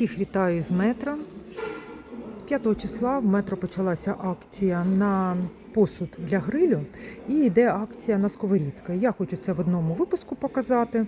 Всіх вітаю з метро. З 5 числа в метро почалася акція на посуд для грилю і йде акція на сковорідки. Я хочу це в одному випуску показати.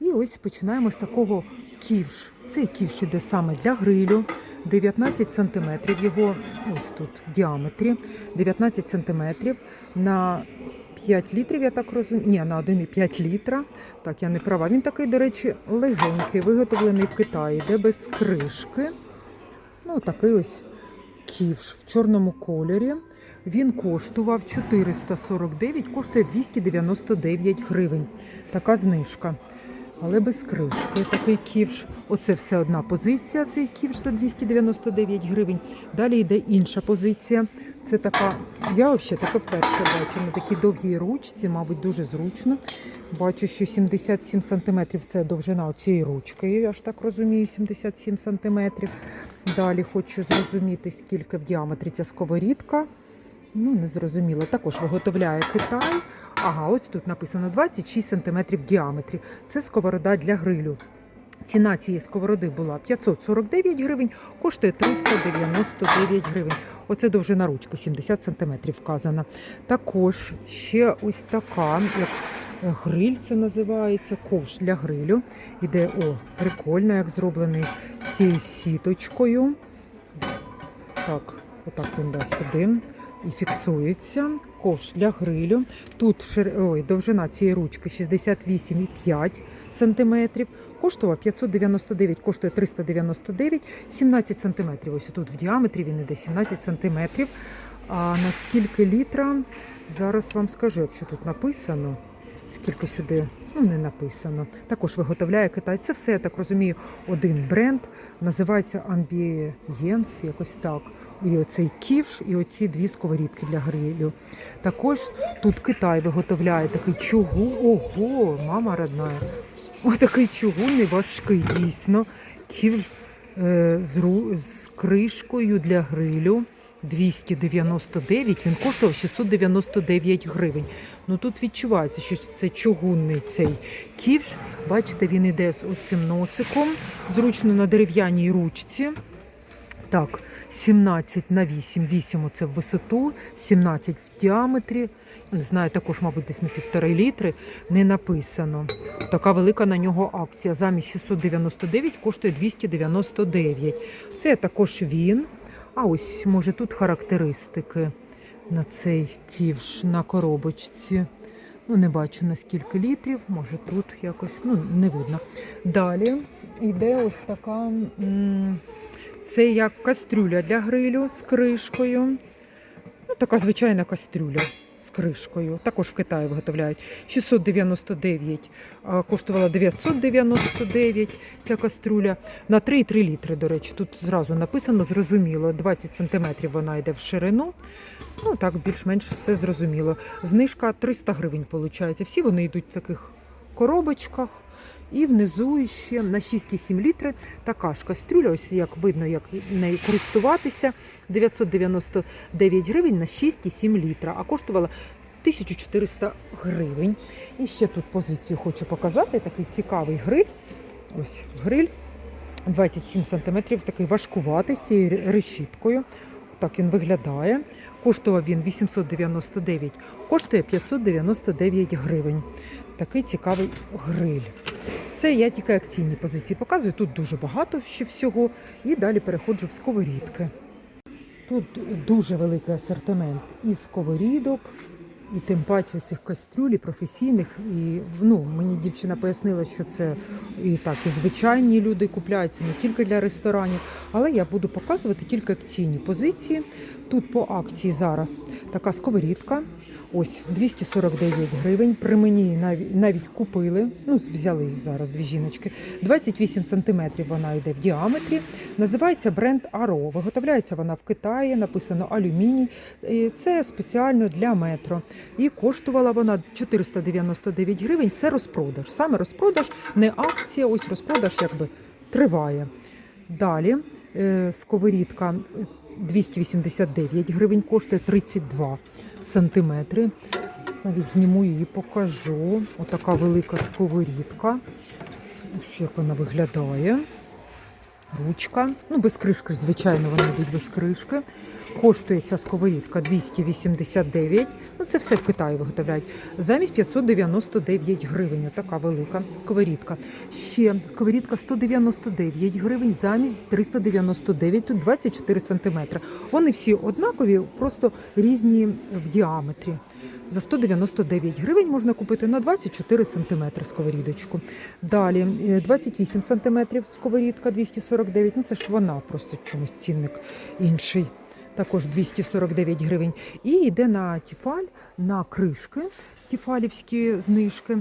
І ось починаємо з такого ківш. Цей ківш іде саме для грилю. 19 см його ось тут в діаметрі. 19 см на 5 літрів, я так розумію. Ні, на 1,5 літра. Так, я не права. Він такий, до речі, легенький, виготовлений в Китаї, де без кришки. Ну, такий ось ківш в чорному кольорі. Він коштував 449, коштує 299 гривень. Така знижка. Але без кришки такий ківш. Оце все одна позиція, цей ківш за 299 гривень. Далі йде інша позиція. Це така, я взагалі таке вперше бачу на такій довгій ручці, мабуть, дуже зручно. Бачу, що 77 см це довжина цієї ручки, я ж так розумію, 77 см. Далі хочу зрозуміти, скільки в діаметрі ця сковорідка. Ну, не зрозуміло. Також виготовляє Китай. Ага, ось тут написано 26 см в діаметрі. Це сковорода для грилю. Ціна цієї сковороди була 549 гривень, коштує 399 гривень. Оце довжина ручки, 70 см вказана. Також ще ось така, як гриль це називається, ковш для грилю. Іде, о, прикольно, як зроблений з цією сіточкою. Так, отак він да, сюди. І фіксується ковш для грилю. Тут шир... Ой, довжина цієї ручки 68,5 см. Коштував 599, коштує 399, 17 см. Ось тут в діаметрі він іде 17 см. А на скільки літра? Зараз вам скажу, якщо тут написано. Скільки сюди ну, не написано. Також виготовляє Китай. Це все, я так розумію, один бренд. Називається Ambience, якось так. І оцей ківш, і оці дві сковорідки для грилю. Також тут Китай виготовляє такий чугун. Ого, мама родна. Ось такий чугунний важкий, дійсно. Ківш е, з, з кришкою для грилю. 299, він коштував 699 гривень. Ну тут відчувається, що це чугунний цей ківш. Бачите, він іде з оцим носиком, зручно на дерев'яній ручці. Так, 17 на 8, 8 оце в висоту, 17 в діаметрі. Не знаю, також, мабуть, десь на півтори літри не написано. Така велика на нього акція. Замість 699 коштує 299. Це також він. А ось, може, тут характеристики на цей ківш на коробочці. Ну, не бачу на скільки літрів, може тут якось, ну, не видно. Далі йде ось така. Це як кастрюля для грилю з кришкою. Ну, така звичайна кастрюля з кришкою. Також в Китаї виготовляють. 699, коштувала 999 ця кастрюля. На 3,3 літри, до речі, тут зразу написано, зрозуміло. 20 сантиметрів вона йде в ширину. Ну так, більш-менш все зрозуміло. Знижка 300 гривень виходить. Всі вони йдуть в таких коробочках. І внизу ще на 6,7 літри така ж кастрюля, ось як видно, як нею користуватися. 999 гривень на 6,7 літра, а коштувала 1400 гривень. І ще тут позицію хочу показати. Такий цікавий гриль. Ось гриль 27 см, такий важкуватий з цією решіткою. Так він виглядає. Коштував він 899, коштує 599 гривень. Такий цікавий гриль. Це я тільки акційні позиції показую. Тут дуже багато ще всього. І далі переходжу в сковорідки. Тут дуже великий асортимент і сковорідок, і тим паче цих кастрюль і професійних. І ну, мені дівчина пояснила, що це і так, і звичайні люди купляються не тільки для ресторанів. Але я буду показувати тільки акційні позиції. Тут по акції зараз така сковорідка. Ось 249 гривень. При мені навіть, навіть купили. Ну, взяли зараз дві жіночки. 28 сантиметрів вона йде в діаметрі. Називається бренд Аро. Виготовляється вона в Китаї, написано алюміній. Це спеціально для метро. І коштувала вона 499 гривень. Це розпродаж. Саме розпродаж, не акція, ось розпродаж якби триває. Далі е, сковорідка 289 гривень, коштує 32 сантиметри. Навіть зніму її, покажу. Отака велика сковорідка. Ось як вона виглядає. Ручка. Ну, без кришки, звичайно, вони йдуть без кришки. Коштує ця сковорідка 289. Ну, це все в Китаї виготовляють. Замість 599 гривень. Така велика сковорідка. Ще сковорідка 199 гривень, замість 399, тут 24 сантиметри. Вони всі однакові, просто різні в діаметрі. За 199 гривень можна купити на 24 сантиметри сковорідочку. Далі е, 28 сантиметрів сковорідка 249. Ну це ж вона просто чомусь цінник інший. Також 249 гривень. І йде на тіфаль, на кришки, тіфалівські знижки.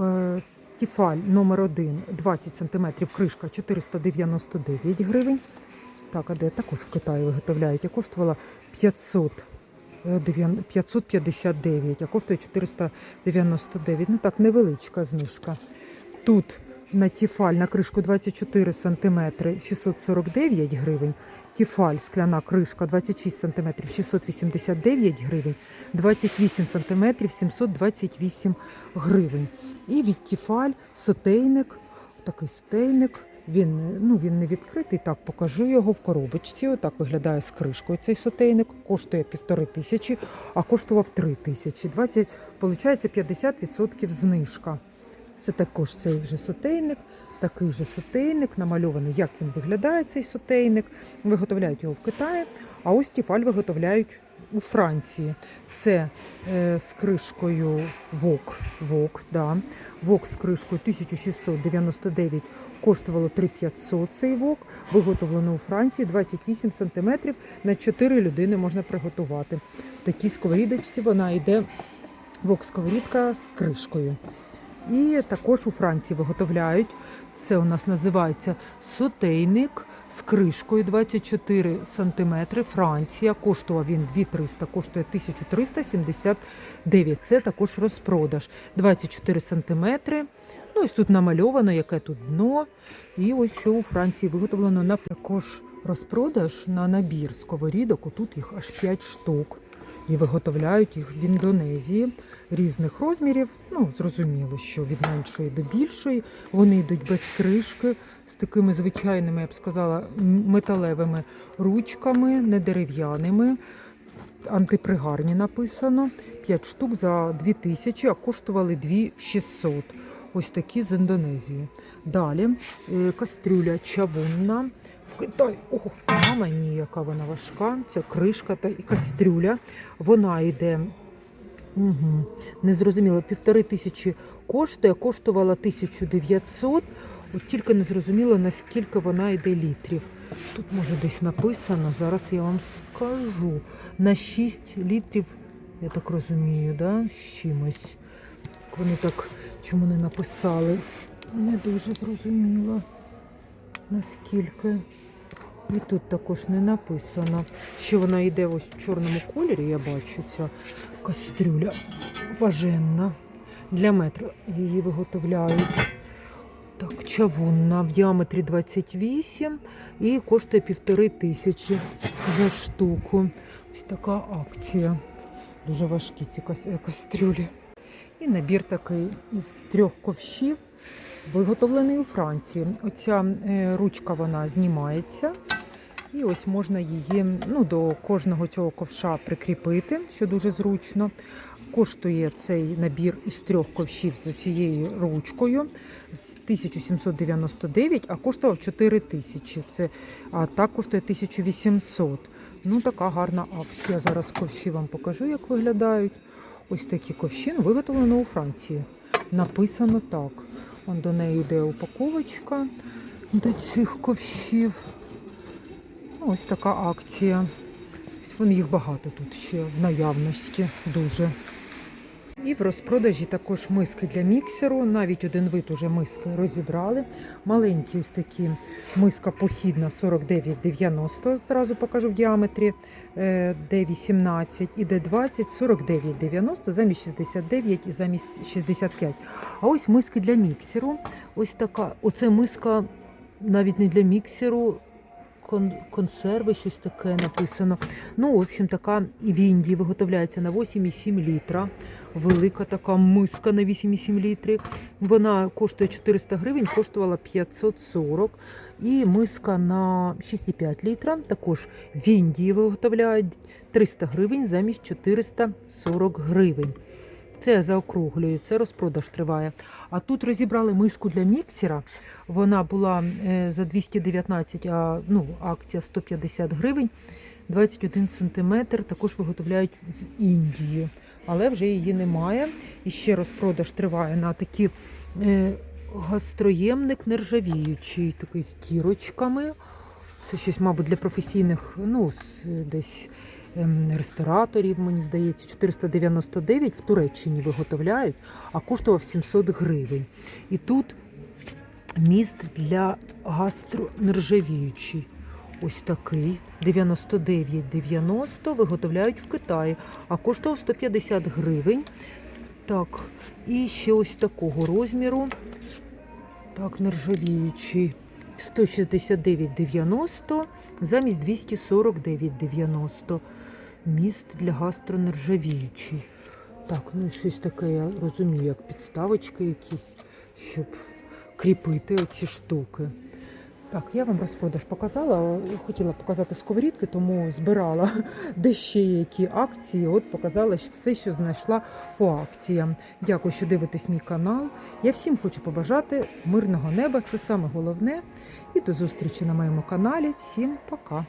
Е, Тіфаль номер 1 20 см, кришка 499 гривень. Так, а де також в Китаї виготовляють. А коштувала 500. е, дев'ян- 559, а коштує 499. Ну так, невеличка знижка. Тут на тіфаль на кришку 24 см 649 гривень. Тіфаль скляна кришка 26 см 689 гривень. 28 см 728 гривень. І від тіфаль сотейник, такий сотейник. Він, ну, він не відкритий, так покажу його в коробочці. Отак виглядає з кришкою цей сотейник. Коштує півтори тисячі, а коштував три тисячі. 20, виходить 50% знижка. Це також цей же сотейник, такий же сотейник, намальований, як він виглядає, цей сотейник. Виготовляють його в Китаї, а ось тіфаль виготовляють у Франції. Це е, з кришкою ВОК. ВОК, да. ВОК з кришкою 1699 коштувало 3500 цей ВОК. Виготовлено у Франції 28 см на 4 людини можна приготувати. В такій сковорідочці вона йде вок-сковорідка з кришкою. І також у Франції виготовляють. Це у нас називається сотейник з кришкою 24 см. Франція. Коштував він 2300, коштує 1379. Це також розпродаж. 24 см. Ну, ось тут намальовано, яке тут дно. І ось що у Франції виготовлено на також розпродаж на набір сковорідок. Отут їх аж 5 штук. І виготовляють їх в Індонезії різних розмірів. Ну, зрозуміло, що від меншої до більшої. Вони йдуть без кришки, з такими звичайними, я б сказала, металевими ручками, не дерев'яними. Антипригарні написано. 5 штук за 2000, а коштували 2600. Ось такі з Індонезії. Далі е, кастрюля чавунна. В Китаї, ох, мама ні, яка вона важка. Це кришка та і кастрюля. Вона йде. Угу. Незрозуміло, півтори тисячі коштує, коштувала 1900. От тільки не зрозуміло, наскільки вона йде літрів. Тут може десь написано, зараз я вам скажу. На 6 літрів, я так розумію, да? з чимось. Вони так чому не написали? Не дуже зрозуміло. Наскільки. І тут також не написано. Ще вона йде ось в чорному кольорі, я бачу ця кастрюля важенна. Для метра її виготовляють. Так, чавунна в діаметрі 28 і коштує півтори тисячі за штуку. Ось така акція. Дуже важкі ці е, кастрюлі. І набір такий із трьох ковшів, виготовлений у Франції. Оця е, ручка вона знімається. І ось можна її ну, до кожного цього ковша прикріпити, що дуже зручно. Коштує цей набір із трьох ковшів з цією ручкою з 1799, а коштував 4 тисячі. Це, а так коштує 1800. Ну, така гарна акція. Зараз ковші вам покажу, як виглядають. Ось такі ковші ну, виготовлено у Франції. Написано так. Он до неї йде упаковочка до цих ковшів. Ну, Ось така акція. Вон їх багато тут ще в наявності дуже. І в розпродажі також миски для міксеру. Навіть один вид уже миски розібрали. Маленькі ось такі миска похідна 49,90. Зразу покажу в діаметрі е, D18 і D20 49,90 замість 69 і замість 65. А ось миски для міксеру. Ось така. Оце миска навіть не для міксеру. Кон- консерви, щось таке написано. Ну, в общем, така в Індії виготовляється на 8,7 літра. Велика така миска на 8,7 літрів. Вона коштує 400 гривень, коштувала 540. І миска на 6,5 літра. Також в Індії виготовляють 300 гривень замість 440 гривень. Це я заокруглюю, це розпродаж триває. А тут розібрали миску для міксера. Вона була е, за 219, а ну, акція 150 гривень. 21 сантиметр також виготовляють в Індії, але вже її немає. І ще розпродаж триває на такі е, гастроємник нержавіючий, такий з дірочками. Це щось, мабуть, для професійних, ну, десь рестораторів, мені здається, 499 в Туреччині виготовляють, а коштував 700 гривень. І тут міст для гастронержавіючий. Ось такий 99,90 виготовляють в Китаї, а коштував 150 гривень. Так, і ще ось такого розміру. Так, нержавіючий. 169,90 замість 249,90. Міст для гастронержавіючий. Так, ну щось таке, я розумію, як підставочки якісь, щоб кріпити оці штуки. Так, я вам розпродаж показала. Хотіла показати сковорідки, тому збирала де ще які акції. От показала все, що знайшла по акціям. Дякую, що дивитесь мій канал. Я всім хочу побажати мирного неба. Це саме головне. І до зустрічі на моєму каналі. Всім пока!